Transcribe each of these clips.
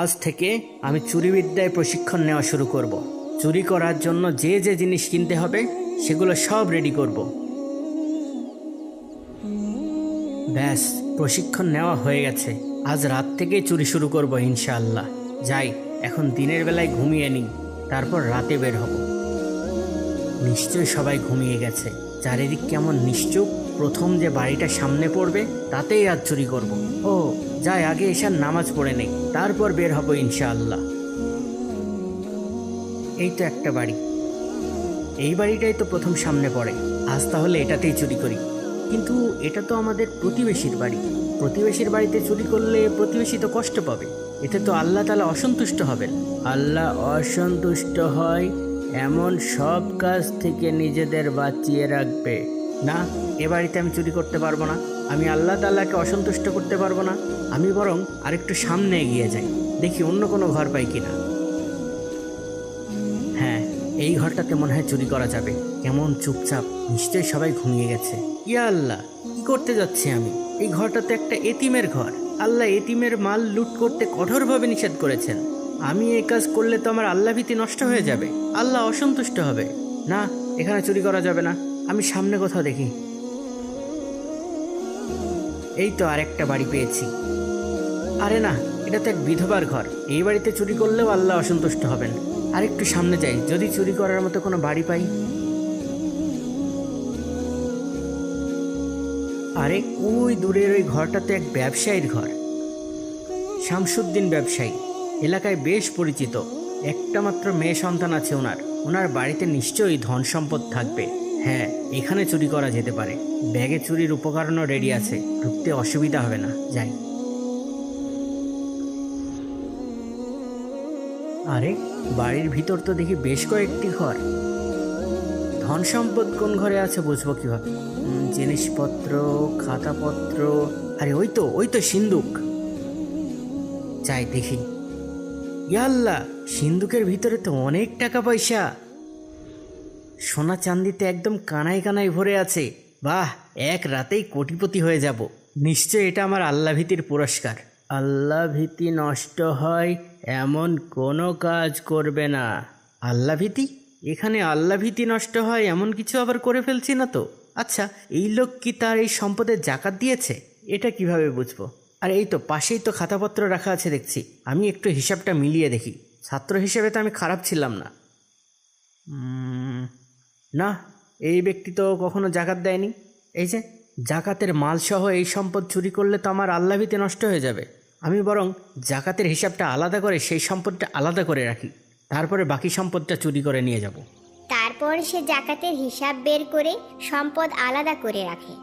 আজ থেকে আমি চুরিবিদ্যায় প্রশিক্ষণ নেওয়া শুরু করব। চুরি করার জন্য যে যে জিনিস কিনতে হবে, সেগুলো সব রেডি করব। ব্যাস, প্রশিক্ষণ নেওয়া হয়ে গেছে আজ রাত থেকেই চুরি শুরু করব ইনশাআল্লাহ যাই, এখন দিনের বেলায় ঘুমিয়ে নিই, তারপর রাতে বের হব নিশ্চয় সবাই ঘুমিয়ে গেছে চারিদিক কেমন নিশ্চুপ? প্রথম যে বাড়িটা সামনে পড়বে, তাতেই আজ চুরি করব। ও, যাই, আগে এসার নামাজ পড়ে নেই, তারপর বের হব ইনশাআল্লাহ। এই তো একটা বাড়ি। এই বাড়িটাই তো প্রথম সামনে পড়ে। আজ তাহলে এটাতেই চুরি করি। কিন্তু এটা তো আমাদের প্রতিবেশীর বাড়ি। প্রতিবেশীর বাড়িতে চুরি করলে প্রতিবেশী তো কষ্ট পাবে। এতে তো আল্লাহ তালা অসন্তুষ্ট হবেন। আল্লাহ অসন্তুষ্ট হয় এমন সব কাজ থেকে নিজেদের বাঁচিয়ে রাখবে। না, এ বাড়িতে আমি চুরি করতে পারব না। আমি আল্লাহ তাল্লাহকে অসন্তুষ্ট করতে পারব না। আমি বরং আরেকটু সামনে এগিয়ে যাই। দেখি অন্য কোনো ঘর পাই কিনা। হ্যাঁ এই ঘরটাতে মনে হয় চুরি করা যাবে। কেমন চুপচাপ। নিশ্চয়ই সবাই ঘুমিয়ে গেছে। ইয়া আল্লাহ, কি করতে যাচ্ছি আমি? এই ঘরটাতে একটা এতিমের ঘর। আল্লাহ এতিমের মাল লুট করতে কঠোরভাবে নিষেধ করেছেন। আমি এই কাজ করলে তো আমার আল্লাহ ভীতি নষ্ট হয়ে যাবে। আল্লাহ অসন্তুষ্ট হবে। না, এখানে চুরি করা যাবে না। আমি সামনে কোথাও দেখি। এই তো আরেকটা বাড়ি পেয়েছি। আরে না, এটা তো এক বিধবার ঘর। এই বাড়িতে চুরি করলেও আল্লাহ অসন্তুষ্ট হবেন। আর একটু সামনে যাই, যদি চুরি করার মতো কোনো বাড়ি পাই। আরে, ওই দূরের ওই ঘরটাতে এক ব্যবসায়ীর ঘর। শামসুদ্দিন ব্যবসায়ী। এলাকায় বেশ পরিচিত। একটা মাত্র মেয়ে সন্তান আছে ওনার। ওনার বাড়িতে নিশ্চয়ই ধন সম্পদ থাকবে। হ্যাঁ এখানে চুরি করা যেতে পারে। ব্যাগে চুরির উপকরণও রেডি আছে। ঢুকতে অসুবিধা হবে না। যাই। আরে, বাড়ির ভিতর তো দেখি বেশ কয়েকটি ঘর। ধন সম্পদ কোন ঘরে আছে বুঝব কীভাবে? জিনিসপত্র, খাতাপত্র। আরে, ওই তো ওই তো সিন্দুক। যাই, দেখি। ইয়াল্লা সিন্দুকের ভিতরে তো অনেক টাকা পয়সা সোনা চান্দিতে একদম কানায় কানায় ভরে আছে। বাহ, এক রাতেই কোটিপতি হয়ে যাব। নিশ্চয় এটা আমার আল্লাহ ভীতির পুরস্কার। আল্লাহ ভীতি নষ্ট হয়, এমন কোনো কাজ করবে না। আল্লাহ ভীতি এখানে আল্লাহ ভীতি নষ্ট হয়, এমন কিছু আবার করে ফেলছি না তো। আচ্ছা এই লোক কি তার এই সম্পদের জাকাত দিয়েছে? এটা কীভাবে বুঝব? আর এই তো পাশেই তো খাতাপত্র রাখা আছে দেখছি। আমি একটু হিসাবটা মিলিয়ে দেখি। ছাত্র হিসেবে তো আমি খারাপ ছিলাম না। না এই ব্যক্তি তো কখনো জাকাত দেয়নি। এই যে জাকাতের মালসহ এই সম্পদ চুরি করলে তো আমার আল্লাভিতে নষ্ট হয়ে যাবে। আমি বরং জাকাতের হিসাবটা আলাদা করে সেই সম্পদটা আলাদা করে রাখি। তারপরে বাকি সম্পদটা চুরি করে নিয়ে যাব। তারপর সে জাকাতের হিসাব বের করে সম্পদ আলাদা করে রাখে।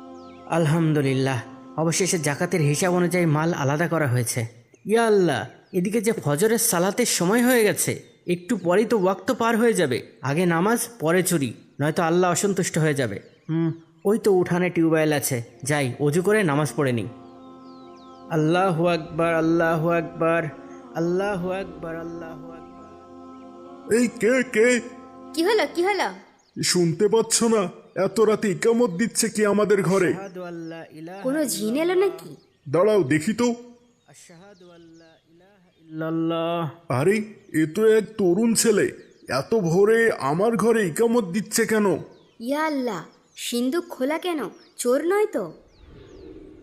আলহামদুলিল্লাহ অবশেষে জাকাতের হিসাব অনুযায়ী মাল আলাদা করা হয়েছে। ইয়া আল্লাহ এদিকে যে ফজরের সালাতের সময় হয়ে গেছে একটু পরেই তো ওয়াক্ত পার হয়ে যাবে। আগে নামাজ পরে চুরি নয়তো আল্লাহ অসন্তুষ্ট হয়ে যাবে। হুম ওই তো উঠানে টিউবওয়েল আছে। যাই অজু করে নামাজ পড়ে নিই। আল্লাহ আকবার আল্লাহ আকবার আল্লাহ আকবার আল্লাহ আকবার। এই কে কে? কি হলো কি হলো? শুনতে পাচ্ছ না। এত রাতে ইকামত দিচ্ছে কি আমাদের ঘরে? কোনো জিন এলো নাকি? দাঁড়াও দেখি তো। আরে এ তো এক তরুণ ছেলে। এত ভোরে আমার ঘরে ইকামত দিচ্ছে কেন? ইয়া আল্লাহ সিন্দুক খোলা কেন? চোর নয় তো?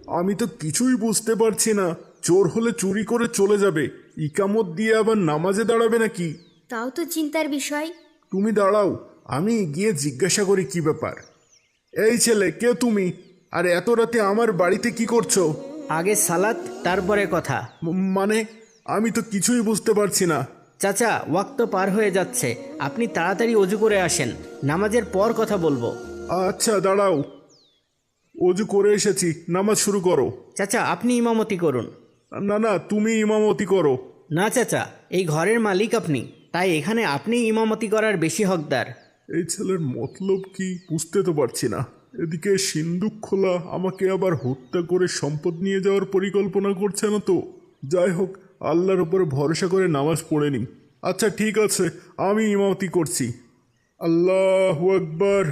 আমি তো কিছুই বুঝতে পারছি না। চোর হলে চুরি করে চলে যাবে। ইকামত দিয়ে আবার নামাজে দাঁড়াবে নাকি? তাও তো চিন্তার বিষয়। তুমি দাঁড়াও। আমি গিয়ে জিজ্ঞাসা করি কি ব্যাপার? এই ছেলে কে তুমি? আর এত রাতে আমার বাড়িতে কি করছ? আগে সালাত তারপরে কথা। ম- মানে? আমি তো কিছুই বুঝতে পারছি না। চাচা ওয়াক্ত পার হয়ে যাচ্ছে। আপনি তাড়াতাড়ি অজু করে আসেন। নামাজের পর কথা বলব। আচ্ছা দাঁড়াও। অজু করে এসেছি। নামাজ শুরু করো। চাচা আপনি ইমামতি করুন। না না তুমি ইমামতি করো। না চাচা এই ঘরের মালিক আপনি। তাই এখানে আপনি ইমামতি করার বেশি হকদার। এই ছেলের মতলব কি বুঝতে তো পারছি না। এদিকে সিন্দুক খোলা আমাকে আবার হত্যা করে সম্পদ নিয়ে যাওয়ার পরিকল্পনা করছে না তো। যাই হোক, আল্লাহর উপরে ভরসা করে নামাজ পড়ে নি আচ্ছা ঠিক আছে, আমি ইমামতি করছি। আল্লাহ আকবার।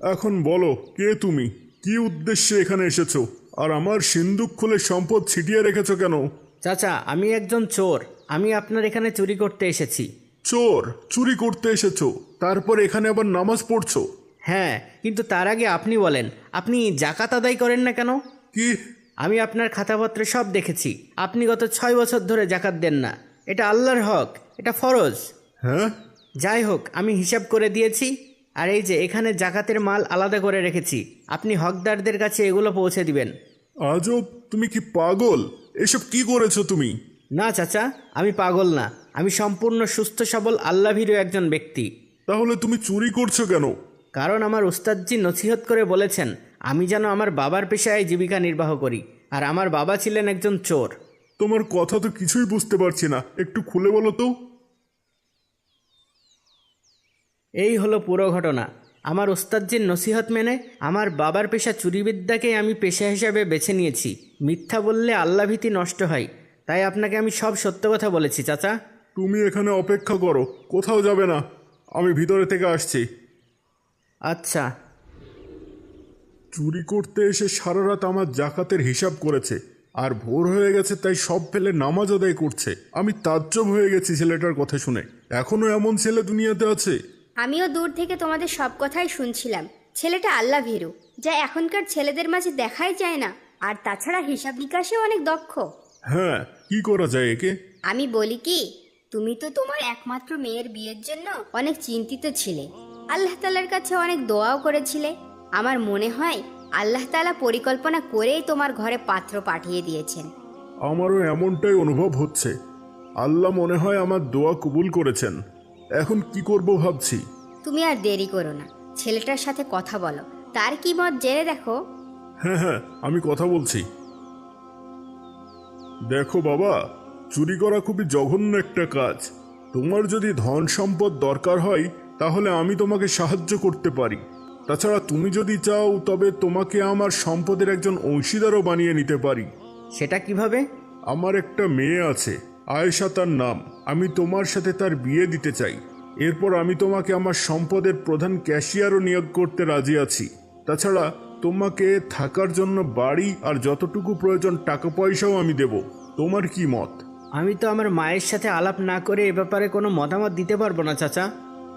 এখন বলো, কে তুমি? কি উদ্দেশ্যে এখানে এসেছ? আর আমার সিন্দুক খুলে সম্পদ ছিটিয়ে রেখেছো কেন? চাচা, আমি একজন চোর। আমি আপনার এখানে চুরি করতে এসেছি। চোর চুরি করতে এসেছ। তারপর এখানে আবার নামাজ পড়ছো। হ্যাঁ কিন্তু তার আগে আপনি বলেন আপনি জাকাত আদায় করেন না কেন? কি? আমি আপনার খাতাপত্রে সব দেখেছি। আপনি গত ছয় বছর ধরে জাকাত দেন না। এটা আল্লাহর হক এটা ফরজ। হ্যাঁ? যাই হোক আমি হিসাব করে দিয়েছি। আর এই যে এখানে জাকাতের মাল আলাদা করে রেখেছি। আপনি হকদারদের কাছে এগুলো পৌঁছে দিবেন। আজব তুমি কি পাগল? এসব কি করেছ তুমি? না চাচা আমি পাগল না। আমি সম্পূর্ণ সুস্থ সবল আল্লাভীরু একজন ব্যক্তি। তাহলে তুমি চুরি করছ কেন? কারণ আমার উস্তাদজি নসিহত করে বলেছেন আমি যেন আমার বাবার পেশায় জীবিকা নির্বাহ করি আর আমার বাবা ছিলেন একজন চোর। তোমার কথা তো কিছুই বুঝতে পারছি না। একটু খুলে বলো তো। এই হলো পুরো ঘটনা। আমার ওস্তাদজির নসিহত মেনে আমার বাবার পেশা চুরিবিদ্যাকে আমি পেশা হিসাবে বেছে নিয়েছি। মিথ্যা বললে আল্লাভীতি নষ্ট হয়। তাই আপনাকে আমি সব সত্য কথা বলেছি চাচা। তুমি এখানে অপেক্ষা করো কোথাও যাবে না। আমি ভিতরে থেকে আসছি। আচ্ছা। চুরি করতে এসে সারা রাত আমার জাকাতের হিসাব করেছে আর ভোর হয়ে গেছে তাই সব ফেলে নামাজ আদায় করছে। আমি তাজ্জব হয়ে গেছি ছেলেটার কথা শুনে। এখনও এমন ছেলে দুনিয়াতে আছে? আমিও দূর থেকে তোমাদের সব কথাই শুনছিলাম। ছেলেটা আল্লাহ ভীরু যা এখনকার ছেলেদের মাঝে দেখাই যায় না। আর তাছাড়া হিসাব নিকাশেও অনেক দক্ষ। হ্যাঁ কি করা যায় একে? আমি বলি কি তুমি তো তোমার একমাত্র মেয়ের বিয়ের জন্য অনেক চিন্তিত ছিলে। আল্লাহ তালার কাছে অনেক দোয়াও করেছিলে। আমার মনে হয় আল্লাহ তালা পরিকল্পনা করেই তোমার ঘরে পাত্র পাঠিয়ে দিয়েছেন। আমারও এমনটাই অনুভব হচ্ছে। আল্লাহ মনে হয় আমার দোয়া কবুল করেছেন। এখন কি করব ভাবছি? তুমি আর দেরি করো না। ছেলেটার সাথে কথা বলো। তার কি মত জেনে দেখো। হ্যাঁ হ্যাঁ আমি কথা বলছি। দেখো বাবা চুরি করা খুবই জঘন্য একটা কাজ। তোমার যদি ধন সম্পদ দরকার হয় তাহলে আমি তোমাকে সাহায্য করতে পারি। তাছাড়া তুমি যদি চাও তবে তোমাকে আমার সম্পদের একজন অংশীদারও বানিয়ে নিতে পারি। সেটা কীভাবে? আমার একটা মেয়ে আছে আয়েশা তার নাম। আমি তোমার সাথে তার বিয়ে দিতে চাই। এরপর আমি তোমাকে আমার সম্পদের প্রধান ক্যাশিয়ারও নিয়োগ করতে রাজি আছি। তাছাড়া তোমাকে থাকার জন্য বাড়ি আর যতটুকু প্রয়োজন টাকা পয়সাও আমি দেব। তোমার কি মত? আমি তো আমার মায়ের সাথে আলাপ না করে এ ব্যাপারে কোনো মতামত দিতে পারব না চাচা।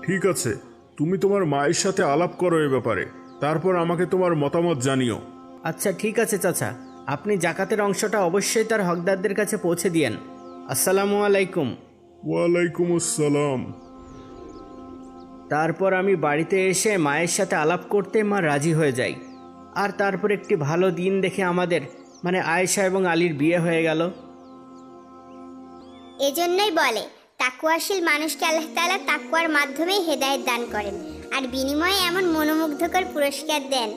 ঠিক আছে তুমি তোমার মায়ের সাথে আলাপ করো এ ব্যাপারে। তারপর আমাকে তোমার মতামত জানিও। আচ্ছা ঠিক আছে চাচা। আপনি জাকাতের অংশটা অবশ্যই তার হকদারদের কাছে পৌঁছে দিয়েন। আসসালামু আলাইকুম। ওয়ালাইকুম আসসালাম। তারপর আমি বাড়িতে এসে মায়ের সাথে আলাপ করতে মা রাজি হয়ে যাই আর তারপর একটি ভালো দিন দেখে আমাদের মানে আয়েশা এবং আলীর বিয়ে হয়ে গেল। এজন্যই বলে, তাকুয়াশীল মানুষকে আল্লাহ তাআলা তাকুয়ার মাধ্যমেই হেদায়েত দান করেন, আর বিনিময়ে এমন মনোমুগ্ধকর পুরস্কার দেন।